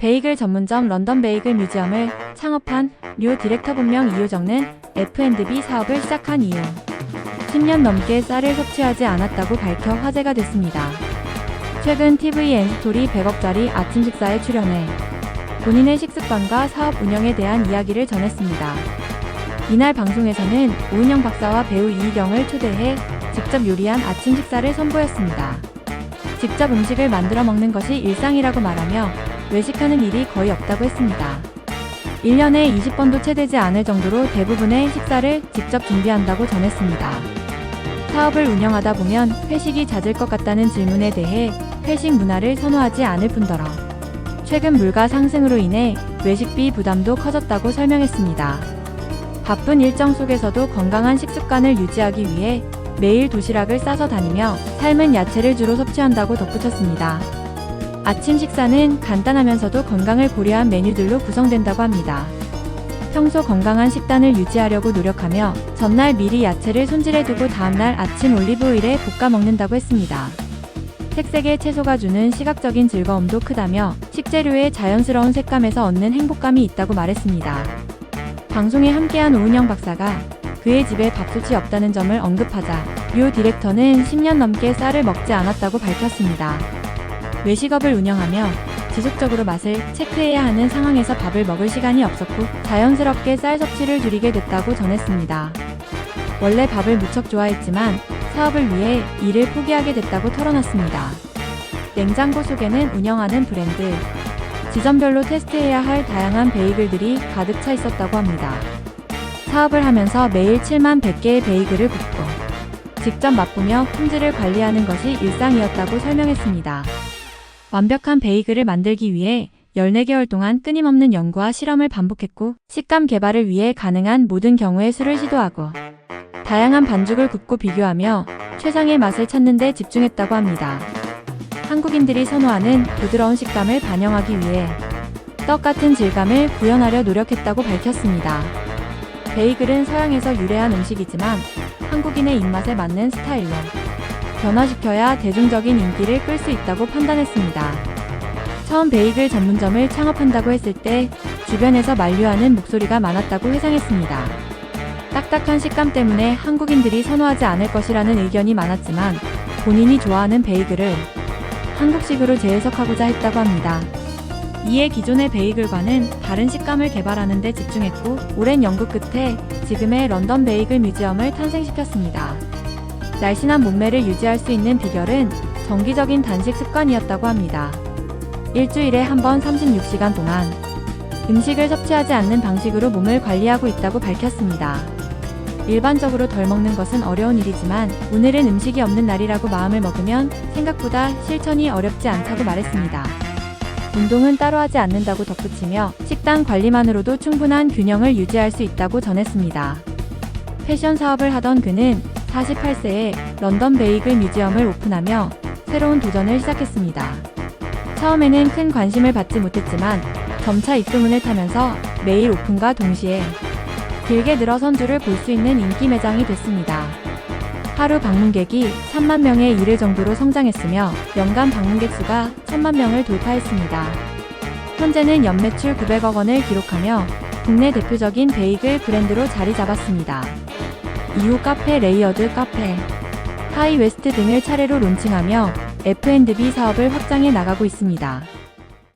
베이글 전문점 런던 베이글 뮤지엄을 창업한 류 디렉터 본명 이효정은 F&B 사업을 시작한 이후 10년 넘게 쌀을 섭취하지 않았다고 밝혀 화제가 됐습니다. 최근 TVN 스토리 100억짜리 아침 식사에 출연해 본인의 식습관과 사업 운영에 대한 이야기를 전했습니다. 이날 방송에서는 오은영 박사와 배우 이희경을 초대해 직접 요리한 아침 식사를 선보였습니다. 직접 음식을 만들어 먹는 것이 일상이라고 말하며 외식하는 일이 거의 없다고 했습니다. 1년에 20번도 채 되지 않을 정도로 대부분의 식사를 직접 준비한다고 전했습니다. 사업을 운영하다 보면 회식이 잦을 것 같다는 질문에 대해 회식 문화를 선호하지 않을 뿐더러 최근 물가 상승으로 인해 외식비 부담도 커졌다고 설명했습니다. 바쁜 일정 속에서도 건강한 식습관을 유지하기 위해 매일 도시락을 싸서 다니며 삶은 야채를 주로 섭취한다고 덧붙였습니다. 아침 식사는 간단하면서도 건강을 고려한 메뉴들로 구성된다고 합니다. 평소 건강한 식단을 유지하려고 노력하며 전날 미리 야채를 손질해두고 다음날 아침 올리브오일에 볶아 먹는다고 했습니다. 색색의 채소가 주는 시각적인 즐거움도 크다며 식재료의 자연스러운 색감에서 얻는 행복감이 있다고 말했습니다. 방송에 함께한 오은영 박사가 그의 집에 밥솥이 없다는 점을 언급하자 류 디렉터는 10년 넘게 쌀을 먹지 않았다고 밝혔습니다. 외식업을 운영하며 지속적으로 맛을 체크해야 하는 상황에서 밥을 먹을 시간이 없었고 자연스럽게 쌀 섭취를 줄이게 됐다고 전했습니다. 원래 밥을 무척 좋아했지만 사업을 위해 일을 포기하게 됐다고 털어놨습니다. 냉장고 속에는 운영하는 브랜드, 지점별로 테스트해야 할 다양한 베이글들이 가득 차 있었다고 합니다. 사업을 하면서 매일 7만 100개의 베이글을 굽고 직접 맛보며 품질을 관리하는 것이 일상이었다고 설명했습니다. 완벽한 베이글을 만들기 위해 14개월 동안 끊임없는 연구와 실험을 반복했고 식감 개발을 위해 가능한 모든 경우의 수를 시도하고 다양한 반죽을 굽고 비교하며 최상의 맛을 찾는 데 집중했다고 합니다. 한국인들이 선호하는 부드러운 식감을 반영하기 위해 떡 같은 질감을 구현하려 노력했다고 밝혔습니다. 베이글은 서양에서 유래한 음식이지만 한국인의 입맛에 맞는 스타일로 변화시켜야 대중적인 인기를 끌 수 있다고 판단했습니다. 처음 베이글 전문점을 창업한다고 했을 때 주변에서 만류하는 목소리가 많았다고 회상했습니다. 딱딱한 식감 때문에 한국인들이 선호하지 않을 것이라는 의견이 많았지만 본인이 좋아하는 베이글을 한국식으로 재해석하고자 했다고 합니다. 이에 기존의 베이글과는 다른 식감을 개발하는 데 집중했고 오랜 연구 끝에 지금의 런던 베이글 뮤지엄을 탄생시켰습니다. 날씬한 몸매를 유지할 수 있는 비결은 정기적인 단식 습관이었다고 합니다. 일주일에 한 번 36시간 동안 음식을 섭취하지 않는 방식으로 몸을 관리하고 있다고 밝혔습니다. 일반적으로 덜 먹는 것은 어려운 일이지만 오늘은 음식이 없는 날이라고 마음을 먹으면 생각보다 실천이 어렵지 않다고 말했습니다. 운동은 따로 하지 않는다고 덧붙이며 식단 관리만으로도 충분한 균형을 유지할 수 있다고 전했습니다. 패션 사업을 하던 그는 48세에 런던 베이글 뮤지엄을 오픈하며 새로운 도전을 시작했습니다. 처음에는 큰 관심을 받지 못했지만 점차 입소문을 타면서 매일 오픈과 동시에 길게 늘어선 줄을 볼 수 있는 인기 매장이 됐습니다. 하루 방문객이 3만 명에 이를 정도로 성장했으며 연간 방문객 수가 1천만 명을 돌파했습니다. 현재는 연매출 900억 원을 기록하며 국내 대표적인 베이글 브랜드로 자리 잡았습니다. 이후 카페 레이어드 카페, 하이 웨스트 등을 차례로 론칭하며 F&B 사업을 확장해 나가고 있습니다.